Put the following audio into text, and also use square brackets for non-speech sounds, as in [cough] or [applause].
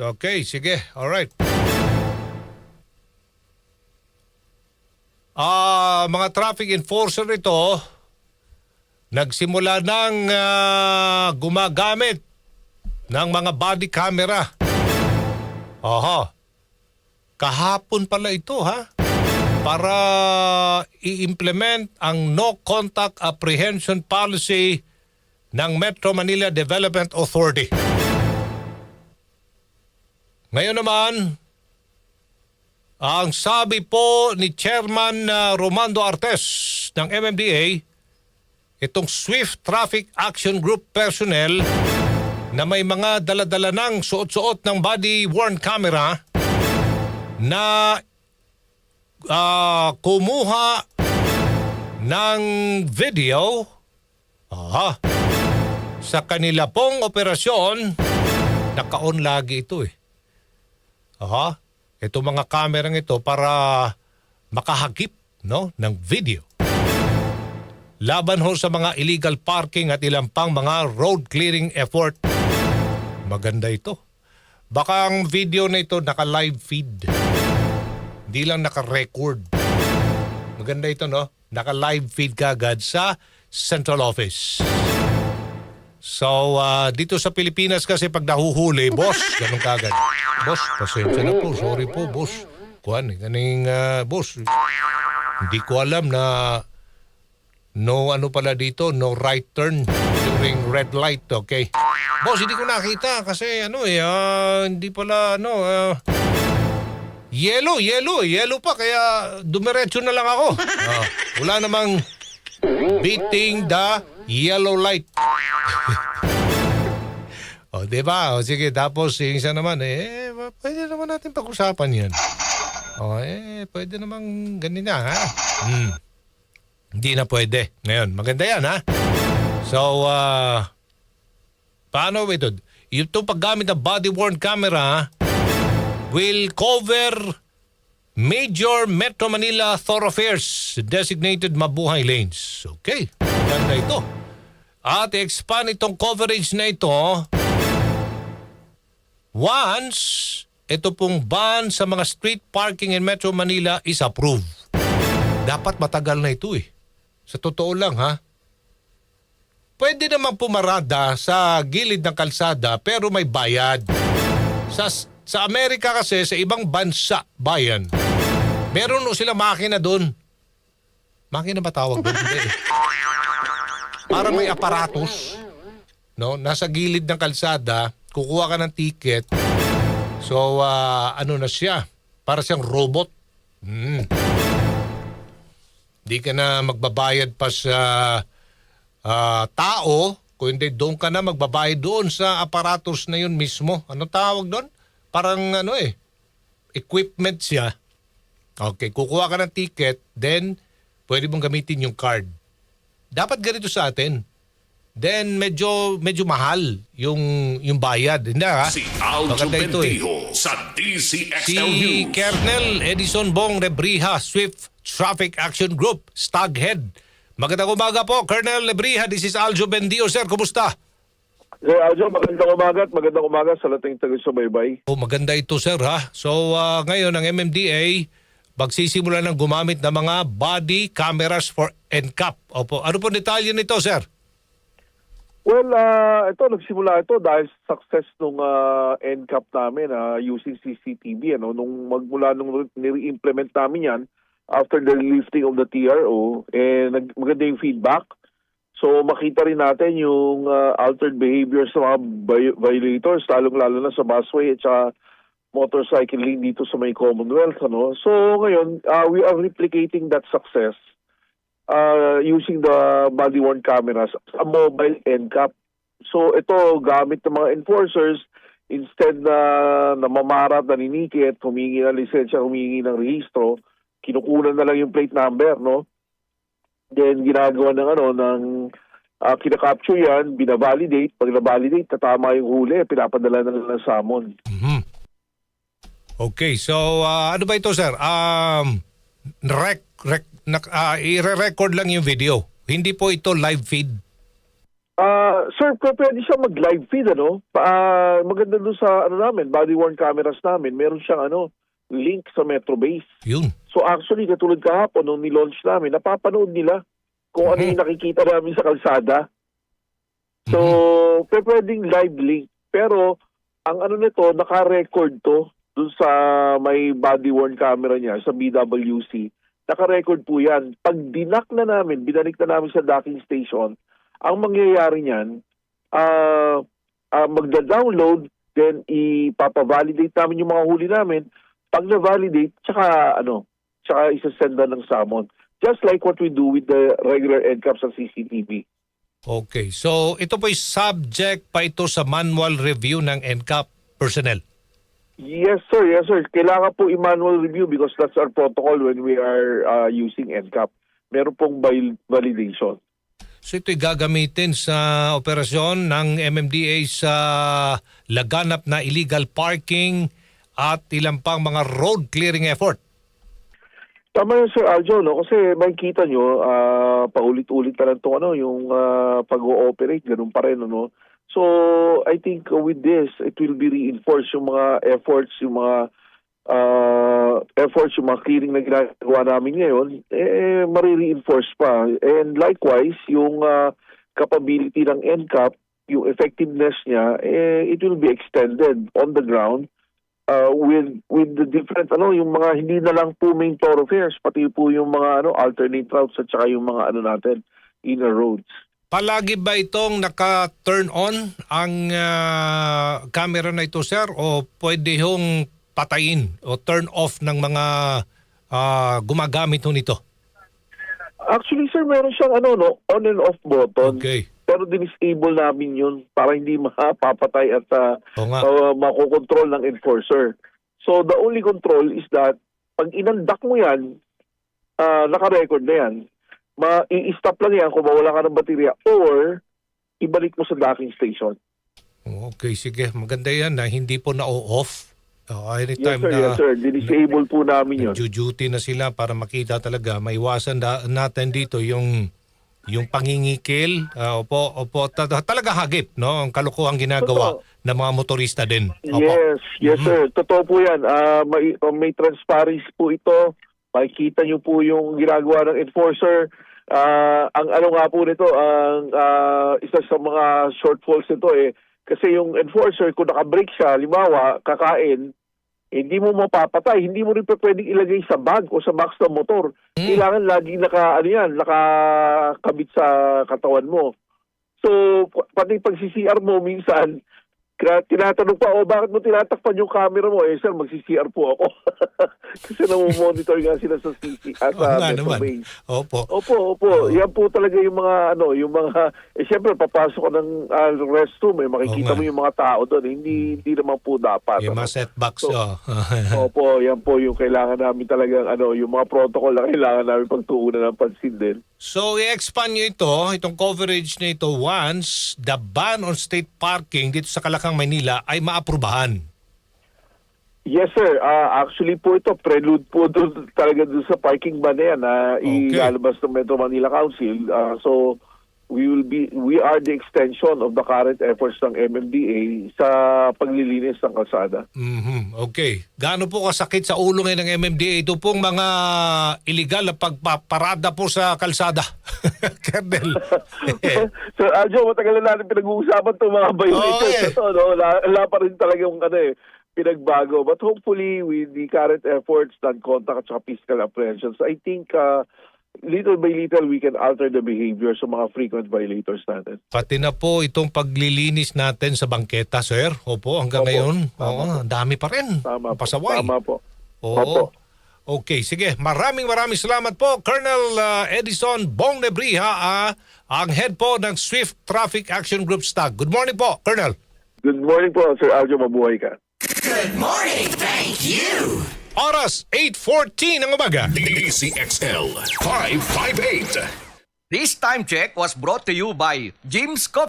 Okay, sige. Alright. Ah, mga traffic enforcer ito nagsimula ng ah, gumagamit ng mga body camera. Aha. Kahapon pala ito ha. Para i-implement ang no contact apprehension policy ng Metro Manila Development Authority. Ngayon naman, ang sabi po ni Chairman uh, Romando Artes ng MMDA, itong Swift Traffic Action Group personnel na may mga daladala ng suot-suot ng body-worn camera na ah, kumuha ng video aha, sa kanila pong operasyon, naka-on lagi ito eh. Aha. Ito mga kamerang ito para makahagip no, ng video. Laban ho sa mga illegal parking at ilang pang mga road clearing effort. Maganda ito. Baka ang video na ito naka-live feed. Hindi lang naka-record. Maganda ito, no? Naka-live feed ka agad sa central office. So, ah, dito sa Pilipinas kasi pag nahuhuli, boss, ganun kagad. Boss, pasensya na po. Sorry po, boss. Kuhan, kaning ah, boss. Hindi ko alam na no ano pala dito, no right turn during red light, okay? Boss, hindi ko nakita kasi ano eh, ah, hindi pala ano, ah, yellow, yellow, yellow pa kaya dumiretso na lang ako. Ah, wala namang beating the yellow light. [laughs] o, di ba? O, sige, tapos yung isa naman, eh, pwede naman natin pag-usapan yan. O, eh, pwede naman ganun na, ha? Hmm. Hindi na pwede. Ngayon, maganda yan, ha? So, ah, paano ito? Ito paggamit ng body-worn camera will cover major Metro Manila thoroughfares designated mabuhay lanes. Okay, maganda ito. At expand itong coverage na ito once ito pong ban sa mga street parking in Metro Manila is approved. Dapat matagal na ito eh. Sa totoo lang ha. Pwede namang pumarada sa gilid ng kalsada pero may bayad. Sa, sa Amerika kasi, sa ibang bansa, bayan, meron sila makina doon. Makina ba tawag doon? [laughs] Para may aparatos. No? Nasa gilid ng kalsada, kukuha ka ng ticket. So, ah, ano na siya? Para siyang robot. Hmm. Di ka na magbabayad pa sa ah, tao, kung hindi doon ka na magbabayad doon sa aparatos na yun mismo. Ano tawag doon? Parang ano eh, equipment siya. Okay, kukuha ka ng ticket, then pwede mong gamitin yung card. Dapat ganito sa atin. Then medyo medyo mahal yung yung bayad. Hindi ha? Si Aljo ito eh. Bendijo sa DCXL Si News. Kernel Edison Bong Rebriha, Swift Traffic Action Group, Staghead. Magandang umaga po, Colonel Lebriha. This is Aljo Bendio, sir. Kumusta? Sir Aljo, magandang umaga at magandang umaga sa lating taga-subaybay. Oh, maganda ito, sir, ha? So, ah, ngayon, ang MMDA, magsisimula ng gumamit ng mga body cameras for NCAP. Opo. Ano po detalye nito, sir? Well, ah, ito, nagsimula ito dahil sa success nung ah, NCAP namin ah, using CCTV. Ano, nung magmula nung nire-implement namin yan, after the lifting of the TRO, eh, nag, maganda yung feedback. So makita rin natin yung ah, altered behavior sa mga vi- violators, lalong-lalo na sa busway at saka motorcycling dito sa may Commonwealth. Ano? So ngayon, ah, we are replicating that success uh, using the body-worn cameras sa mobile NCAP. So ito, gamit ng mga enforcers, instead na namamarat, naninikit, humingi ng lisensya, humingi ng rehistro, kinukunan na lang yung plate number, no? Then ginagawa ng ano, ng uh, kinakapture yan, binavalidate, pag na-validate, tatama yung huli, pinapadala na lang ng summon. Mhm. Okay, so ah, ano ba ito, sir? Um, rec, rec, nak, ah, i-record lang yung video. Hindi po ito live feed. Ah, sir, pwede siya mag-live feed, ano? Pa, ah, maganda doon sa, ano namin, body-worn cameras namin, meron siyang, ano, link sa Metrobase. Yun. So actually, katulad kahapon, nung nilaunch namin, napapanood nila kung ano yung nakikita namin sa kalsada. So, pe- pwedeng live link. Pero, ang ano nito, naka-record to dun sa may body-worn camera niya, sa BWC. Naka-record po yan. Pag dinak na namin, binanik na namin sa docking station, ang mangyayari niyan, ah ah, magda-download, then ipapa-validate namin yung mga huli namin. Pag na-validate, tsaka ano, tsaka isa-send na ng summon. Just like what we do with the regular NCAP sa CCTV. Okay. So, ito po'y subject pa ito sa manual review ng NCAP personnel. Yes, sir. Yes, sir. Kailangan po i-manual review because that's our protocol when we are uh, using NCAP. Meron pong val- validation. So ito'y gagamitin sa operasyon ng MMDA sa laganap na illegal parking at ilang pang mga road clearing effort. Tama yun, Sir Aljo, no? Kasi makikita nyo, ah, paulit-ulit na lang ito, ano, yung ah, pag-ooperate, ganun pa rin, ano? So, I think with this, it will be reinforced yung mga efforts, yung mga ah, efforts, yung mga clearing na ginagawa namin ngayon, eh, marireinforce pa. And likewise, yung ah, capability ng NCAP, yung effectiveness niya, eh, it will be extended on the ground uh, with with the different ano yung mga hindi na lang po main thoroughfares pati po yung mga ano alternate routes at saka yung mga ano natin inner roads. Palagi ba itong naka-turn on ang ah, camera na ito, sir? O pwede hong patayin o turn off ng mga ah, gumagamit ho nito? Actually sir meron siyang ano no on and off button. Okay. Pero dinisable namin yun para hindi mapapatay at uh, uh, makokontrol ng enforcer. So the only control is that pag inandak mo yan, ah, naka-record na yan, ma-i-stop lang yan kung mawala ka ng baterya or ibalik mo sa docking station. Okay, sige. Maganda yan na hindi po na-off. Uh, Yes anytime sir, na yes sir. Dinisable po namin yun. nagjo-duty na sila para makita talaga. Maiwasan da- natin dito yung yung pangingikil. Ah, opo, opo. Ta- talaga hagip, no? Ang kalukuhang ginagawa ng mga motorista din. Opo. Yes, yes sir. Totoo po yan. Ah, may, uh, may transparency po ito. Makikita niyo po yung ginagawa ng enforcer. Ah, ang ano nga po nito, ang ah, isa sa mga shortfalls nito eh, kasi yung enforcer, kung naka-break siya, limawa, kakain, hindi mo mapapatay, hindi mo rin pa pwedeng ilagay sa bag o sa box ng motor. Kailangan laging naka, ano yan, nakakabit sa katawan mo. So, pati pag CCR mo minsan, tinatanong pa, oh, bakit mo tinatakpan yung camera mo? Eh, sir, mag-CCR po ako. [laughs] Kasi namomonitor nga sila sa CCR, Oo sa Metro naman. Opo. Opo, opo. Yan po talaga yung mga, ano, yung mga, eh, syempre, papasok ka ng ah, restroom, eh, makikita nga. mo yung mga tao doon. Hindi, hindi naman po dapat. Yung ano. mga setbacks. So- oh. [laughs] Opo, yan po yung kailangan namin talagang, ano, yung mga protocol na kailangan namin pagtuunan ng pansin din. So, i-expand nyo ito, itong coverage na ito once the ban on state parking dito sa Kalakang, Maynila ay maaprubahan. Yes sir, Ah, actually po ito prelude po doon talaga doon sa parking ban na yan na Okay. ilalabas ng Metro Manila Council. Ah, so we will be we are the extension of the current efforts ng MMDA sa paglilinis ng kalsada. Mhm. Okay. Gaano po kasakit sa ulo ngayon ng MMDA ito pong mga illegal na pagpaparada po sa kalsada? [laughs] Colonel. [laughs] so Aljo, matagal na natin pinag-uusapan itong mga violators Oo, eh. to, no? Wala, wala pa rin talagang ano eh, pinagbago. But hopefully, with the current efforts, non-contact at saka physical apprehensions, I think uh, little by little we can alter the behavior sa mga frequent violators natin. Pati na po itong paglilinis natin sa bangketa, sir. Opo, hanggang Opo. ngayon. Tama Oo, ang dami pa rin. Tama po. Pasaway. Tama po. Oo. Opo. Okay, sige. Maraming maraming salamat po, Colonel uh, Edison Bong Nebriha, ah, ang head po ng Swift Traffic Action Group STAG. Good morning po, Colonel. Good morning po, Sir Aljo. Mabuhay ka. Good morning, thank you. Oras 8.14 ng umaga. DCXL 558. This time check was brought to you by Jim's Coffee.